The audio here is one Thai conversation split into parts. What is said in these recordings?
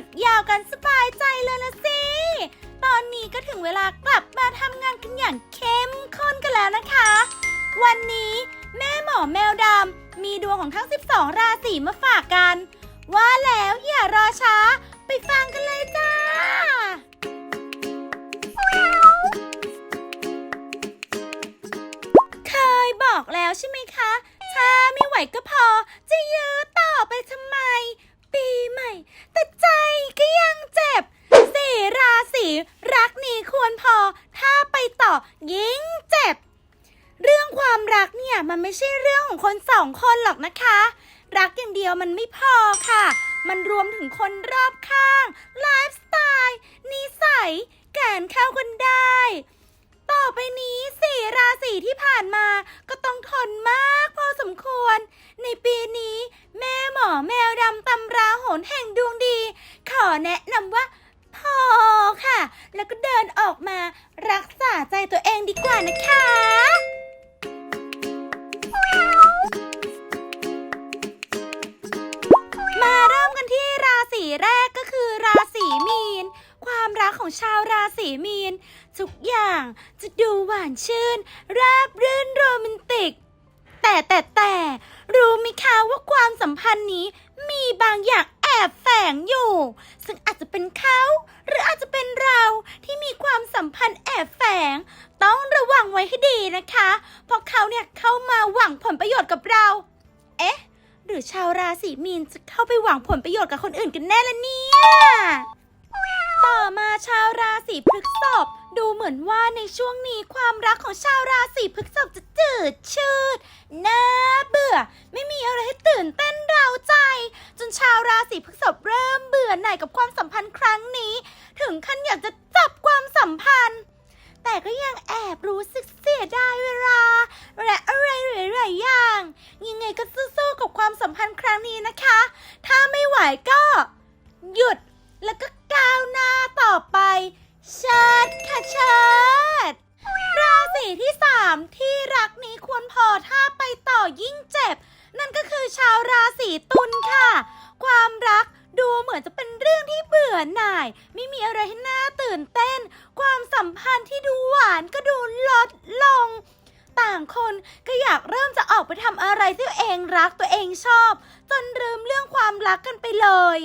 ดยาวกันสบายใจเลยละสิ ตอนนี้ก็ถึงเวลากลับมาทำงานกันอย่างเข้มข้นกันแล้วนะคะ วันนี้แม่หมอแมวดำมีดวงของทั้ง 12 ราศีมาฝากกัน ว่าแล้วอย่ารอช้า ไปฟังกันเลยจ้าเคยบอกแล้วใช่ไหมคะ ถ้าไม่ไหวก็พอ จะยื้อต่อไปทำไม ปีใหม่ แต่ใจก็ยังเจ็บสี่ราศีรักนี้ควรพอ ถ้าไปต่อยิ่งเจ็บ เรื่องความรักเนี่ยมันไม่ใช่เรื่องของคนสองคนหรอกนะคะ รักอย่างเดียวมันไม่พอค่ะ มันรวมถึงคนรอบข้าง ไลฟ์สไตล์นิสัยแการเข้ากันได้ ต่อไปนี้สี่ราศีที่ผ่านมา ต้องทนมากพอสมควร ในปีนี้ แม่หมอแมวดำตำราโหนแห่งดวงดี ขอแนะนำว่า พอค่ะ แล้วก็เดินออกมารักษาใจตัวเองดีกว่านะคะมาเริ่มกันที่ราศีแรกก็คือราศีมีน ความรักของชาวราศีมีน ทุกอย่างจะดูหวานชื่นราบ แต่แต่แต่รู้ไหมคะว่าความสัมพันธ์นี้มีบางอย่างแอบแฝงอยู่ ซึ่งอาจจะเป็นเขาหรืออาจจะเป็นเราที่มีความสัมพันธ์แอบแฝง ต้องระวังไว้ให้ดีนะคะ เพราะเขาเนี่ยเข้ามาหวังผลประโยชน์กับเรา เอ๊ะ หรือชาวราศีมีนจะเข้าไปหวังผลประโยชน์กับคนอื่นกันแน่ละเนี่ยต่อมาชาวราศีพฤษภดูเหมือนว่าในช่วงนี้ความรักของชาวราศีพฤษภจะจืดชืด น่าเบื่อ ไม่มีอะไรให้ตื่นเต้นเร้าใจ จนชาวราศีพฤษภเริ่มเบื่อหน่ายกับความสัมพันธ์ครั้งนี้ ถึงขั้นอยากจะจับความสัมพันธ์ แต่ก็ยังแอบรู้สึกเสียดายเวลา และอะไรหลายๆอย่าง ยังไงก็สู้ๆกับความสัมพันธ์ครั้งนี้นะคะ ถ้าไม่ไหวก็ หยุดแล้วก็ก้าวหน้าต่อไปเชิดค่ะเชิด ราศีที่สามที่รักนี้ควรพอถ้าไปต่อยิ่งเจ็บ นั่นก็คือชาวราศีตุลค่ะ ความรักดูเหมือนจะเป็นเรื่องที่เบื่อหน่าย ไม่มีอะไรให้น่าตื่นเต้น ความสัมพันธ์ที่ดูหวานก็ดูลดลง ต่างคนก็อยากเริ่มจะออกไปทำอะไรที่ตัวเองรักตัวเองชอบ จนลืมเรื่องความรักกันไปเลย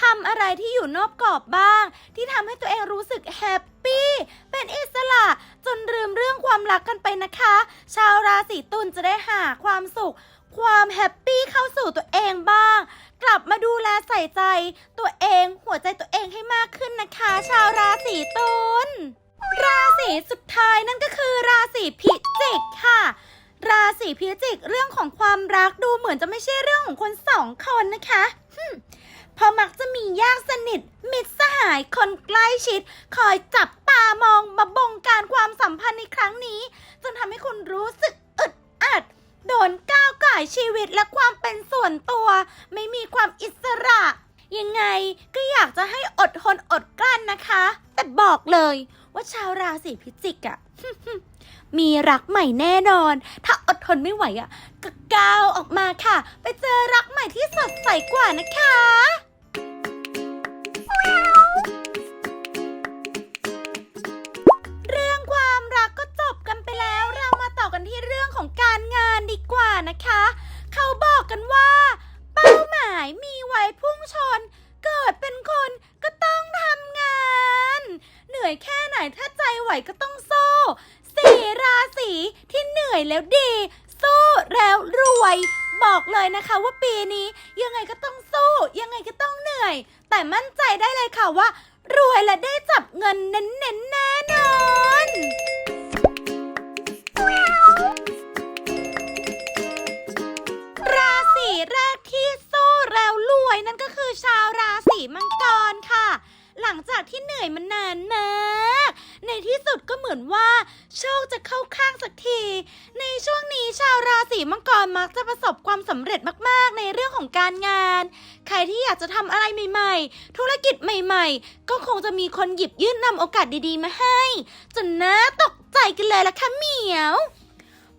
ทำอะไรที่อยู่นอกกรอบบ้าง ที่ทำให้ตัวเองรู้สึกแฮป ปี้ เป็นอิสระ จนลืมเรื่องความรักกันไปนะคะ ชาวราศีตุลจะได้หาความสุข ความแฮปปี้เข้าสู่ตัวเองบ้าง กลับมาดูแลใส่ใจ ตัวเองหัวใจตัวเองให้มากขึ้นนะคะ ชาวราศีตุลราศีสุดท้ายนั่นก็คือ ราศีพิจิกค่ะราศีพิจิกเรื่องของความรักดูเหมือนจะไม่ใช่เรื่องของคนสองคนนะคะ เพราะมักจะมีญาติสนิท มิตรสหายคนใกล้ชิด คอยจับตามองมาบงการความสัมพันธ์ในครั้งนี้ จนทำให้คุณรู้สึกอึดอัด โดนก้าวไก่ายชีวิตและความเป็นส่วนตัว ไม่มีความอิสระ ยังไงก็อยากจะให้อดทนอดกลั้นนะคะ แต่บอกเลยว่าชาวราศีพิจิกอะ มีรักใหม่แน่นอน ถ้าอดทนไม่ไหวอะก็ก้าวออกมาค่ะ ไปเจอรักใหม่ที่สดใสกว่านะคะเรื่องความรักก็จบกันไปแล้ว เรามาต่อกันที่เรื่องของการงานดีกว่านะคะ เขาบอกกันว่า เป้าหมายมีไว้พุ่งชน เกิดเป็นคนก็ต้องทำงาน เหนื่อยแค่ไหนถ้าใจไหวก็ต้องสู้ สี่ราศีที่เหนื่อยแล้วดี สู้แล้วรวย บอกเลยนะคะว่าปีนี้ยังไงก็ต้องสู้ ยังไงก็ต้องเหนื่อย แต่มั่นใจได้เลยค่ะว่า รวยและได้จับเงินเน้นๆแน่นอน จะทำอะไรใหม่ ๆ ธุรกิจใหม่ ๆ ก็คงจะมีคนหยิบยื่นนำโอกาสดีๆ มาให้ จนน่าตกใจกันเลยล่ะค่ะเหมียว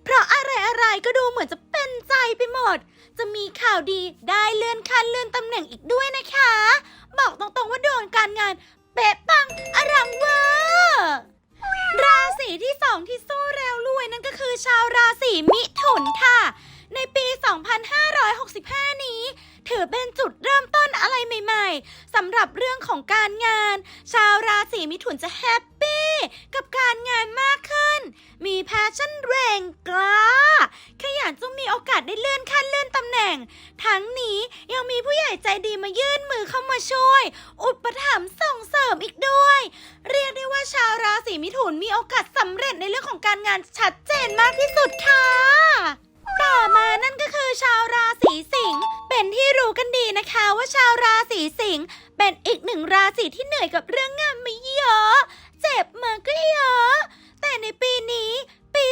เพราะอะไรๆก็ดูเหมือนจะเป็นใจไปหมด จะมีข่าวดีได้เลื่อนขั้นเลื่อนตำแหน่งอีกด้วยนะคะ บอกตรงๆว่าดวงการงานเป๊ะปังอลังเวอร์ราศีที่สองที่สู้เร็วรวยนั่นก็คือชาวราศีมิถุนค่ะ ในปี 2565 นี้ ถือเป็นจุดเริ่ม อะไรใหม่ๆสำหรับเรื่องของการงาน ชาวราศีมิถุนจะแฮปปี้กับการงานมากขึ้น มีแพชชั่นแรงกล้า ขยันจงมีโอกาสได้เลื่อนขั้นเลื่อนตำแหน่ง ทั้งนี้ยังมีผู้ใหญ่ใจดีมายื่นมือเข้ามาช่วย อุปถัมภ์ส่งเสริมอีกด้วย เรียกได้ว่าชาวราศีมิถุนมีโอกาสสำเร็จในเรื่องของการงานชัดเจนมากที่สุดค่ะ ต่อมานั่นก็คือชาวราศีสิงห์เป็นที่รู้กันดีนะคะว่าชาวราศีสิงห์เป็นอีกหนึ่งราศีที่เหนื่อยกับเรื่องงานมาเยอะเจ็บมาก็เยอะแต่ในปีนี้ ปี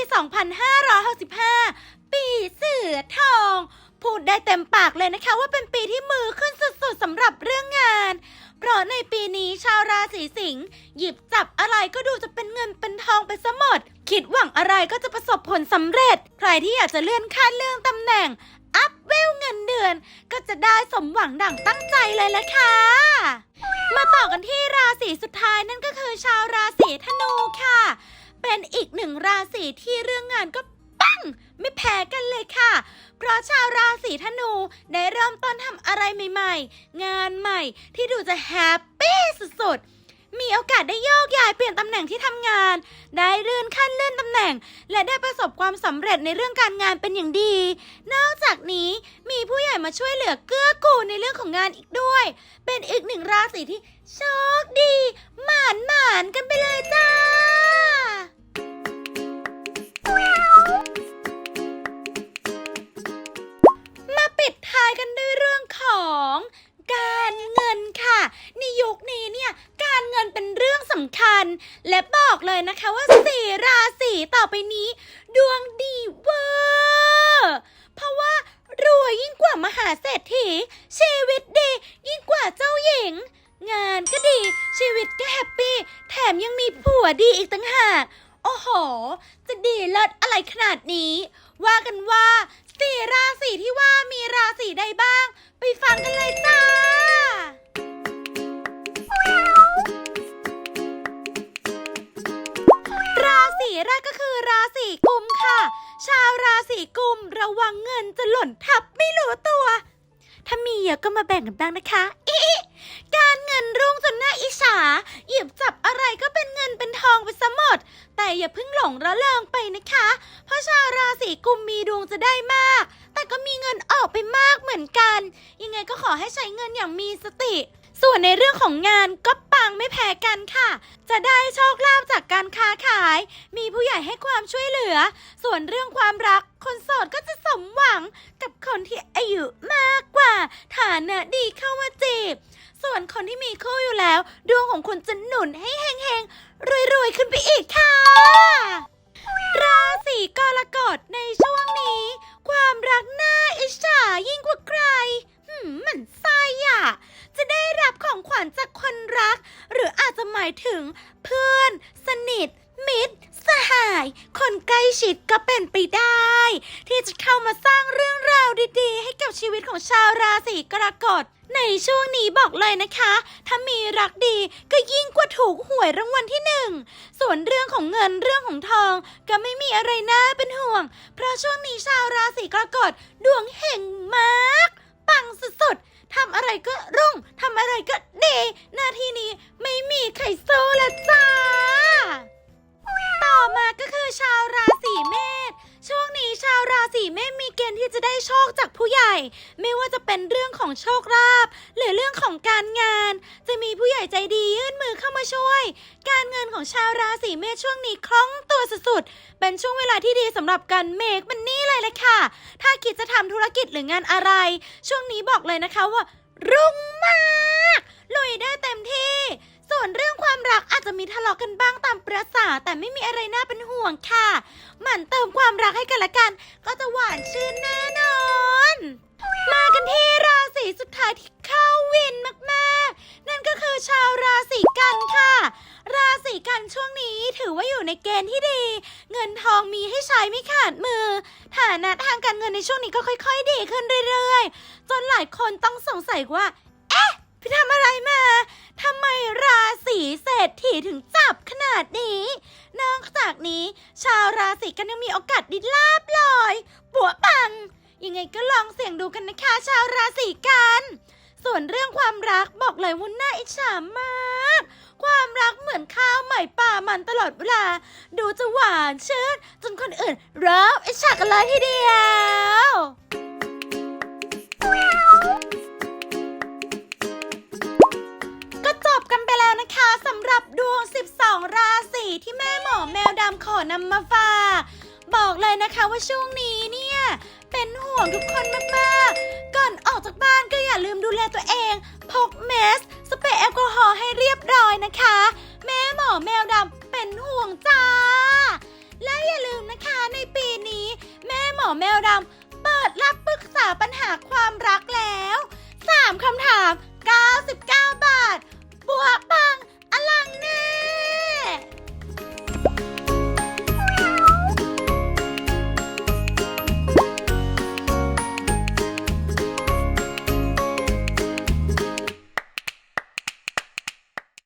2565 ปีเสือทอง พูดได้เต็มปากเลยนะคะว่าเป็นปีที่มือขึ้นสุดๆสำหรับเรื่องงาน เพราะในปีนี้ชาวราศีสิงห์หยิบจับอะไรก็ดูจะเป็นเงินเป็นทองไปซะหมด คิดหวังอะไรก็จะประสบผลสำเร็จ ใครที่อยากจะเลื่อนขั้นเลื่อนตำแหน่ง อัพเวลเงินเดือน ก็จะได้สมหวังดั่งตั้งใจเลยละค่ะ มาต่อกันที่ราศีสุดท้ายนั่นก็คือชาวราศีธนูค่ะ เป็นอีกหนึ่งราศีที่เรื่องงานก็ ไม่แพ้กันเลยค่ะ เพราะชาวราศีธนูได้เริ่มต้นทำอะไรใหม่ ๆ งานใหม่ที่ดูจะแฮปปี้สุดๆ มีโอกาสได้โยกย้ายเปลี่ยนตำแหน่งที่ทำงาน ได้เลื่อนขั้นเลื่อนตำแหน่ง และได้ประสบความสำเร็จในเรื่องการงานเป็นอย่างดี นอกจากนี้มีผู้ใหญ่มาช่วยเหลือเกื้อกูลในเรื่องของงานอีกด้วย เป็นอีกหนึ่งราศีที่โชคดี หมานหมานกันไปเลยจ้า นะคะว่าสีราศีต่อไปนี้ ดวงดีเวอร์เพราะว่ารวยยิ่งกว่ามหาเศรษฐี ชีวิตดียิ่งกว่าเจ้าหญิง งานก็ดี ชีวิตก็แฮปปี้ แถมยังมีผัวดีอีกตั้งหาก โอ้โห จะดีเลิศอะไรขนาดนี้ ว่ากันว่าสี่ราศีที่ว่ามีราศีใดบ้าง ไปฟังกันเลยจ้า ศีแรกก็คือราศีกุมค่ะ ชาวราศีกุมระวังเงินจะหล่นทับไม่รู้ตัว ถ้ามีเยอะก็มาแบ่งกันบ้างนะคะอิการเงินรุ่งจนหน่าอิจฉาหยิบจับอะไรก็เป็นเงินเป็นทองไปซะหมด แต่อย่าเพิ่งหลงระเริงไปนะคะ เพราะชาวราศีกุมมีดวงจะได้มาก แต่ก็มีเงินออกไปมากเหมือนกัน ยังไงก็ขอให้ใช้เงินอย่างมีสติ ส่วนในเรื่องของงานก็ปังไม่แพ้กันค่ะ จะได้โชคลาภจากการค้าขาย มีผู้ใหญ่ให้ความช่วยเหลือ ส่วนเรื่องความรัก คนโสดก็จะสมหวังกับคนที่อายุมากกว่า ฐานะดีเข้ามาจีบ ส่วนคนที่มีคู่อยู่แล้ว ดวงของคุณจะหนุนให้เฮงๆรวยๆขึ้นไปอีกค่ะ ราศีกร กรกฎในช่วงนี้บอกเลยนะคะ ถ้ามีรักดีก็ยิ่งกว่าถูกหวยรางวัลที่หนึ่ง ส่วนเรื่องของเงินเรื่องของทอง ก็ไม่มีอะไรน่าเป็นห่วง เพราะช่วงนี้ชาวราศีกรกฎดวงเห่งมาก ปังสุดๆทำอะไรก็รุ่งทำอะไรก็ดี หน้าที่นี้ไม่มีใครสู้ละจ้า ต่อมาก็คือชาว สีเมษมีเกณฑ์ที่จะได้โชคจากผู้ใหญ่ ไม่ว่าจะเป็นเรื่องของโชคลาภหรือเรื่องของการงาน จะมีผู้ใหญ่ใจดียื่นมือเข้ามาช่วย การเงินของชาวราศีเมษช่วงนี้คล่องตัวสุดๆเป็นช่วงเวลาที่ดีสำหรับการเมคมันนี่เลยแหละค่ะ ถ้าคิดจะทำธุรกิจหรืองานอะไร ช่วงนี้บอกเลยนะคะว่า รุ่งมากลุยได้เต็มที่ ส่วนเรื่อง จจะมีทะเลาะกันบ้างตามประษาแต่ไม่มีอะไรน่าเป็นห่วงค่ะ หมั่นเติมความรักให้กันละกัน ก็จะหวานชื่นแน่นอน มากันที่ราศีสุดท้ายที่เข้าวินมากๆ นั่นก็คือชาวราศีกันค่ะ ราศีกันช่วงนี้ถือว่าอยู่ในเกณฑ์ที่ดี เงินทองมีให้ใช้ไม่ขาดมือ ฐานะทางการเงินในช่วงนี้ก็ค่อย ๆ ดีขึ้นเรื่อยๆ จนหลายคนต้องสงสัยว่า พี่ทำอะไรมาทำไมราศีเศรษฐีถึงจับขนาดนี้ นอกจากนี้ ชาวราศีกันยังมีโอกาสดิลาบลอยปัวปัง ยังไงก็ลองเสี่ยงดูกันนะคะ ชาวราศีกัน ส่วนเรื่องความรักบอกเลยว่าน่าอิจฉามาก ความรักเหมือนข้าวใหม่ป่ามันตลอดเวลา ดูจะหวานชื่นจนคนอื่นเริ่มอิจฉากันเลยทีเดียว นะคะสำหรับดวง 12 ราศีที่แม่หมอแมวดำขอนำมาฝากบอกเลยนะคะว่าช่วงนี้เนี่ย เป็นห่วงทุกคนมากๆ ก่อนออกจากบ้านก็อย่าลืมดูแลตัวเอง พกเมส สเปรย์แอลกอฮอล์ให้เรียบร้อยนะคะ แม่หมอแมวดำเป็นห่วงจ้า และอย่าลืมนะคะในปีนี้ แม่หมอแมวดำเปิดรับปรึกษาปัญหาความรักแล้ว 3คำถาม 99 บาท บวก Não!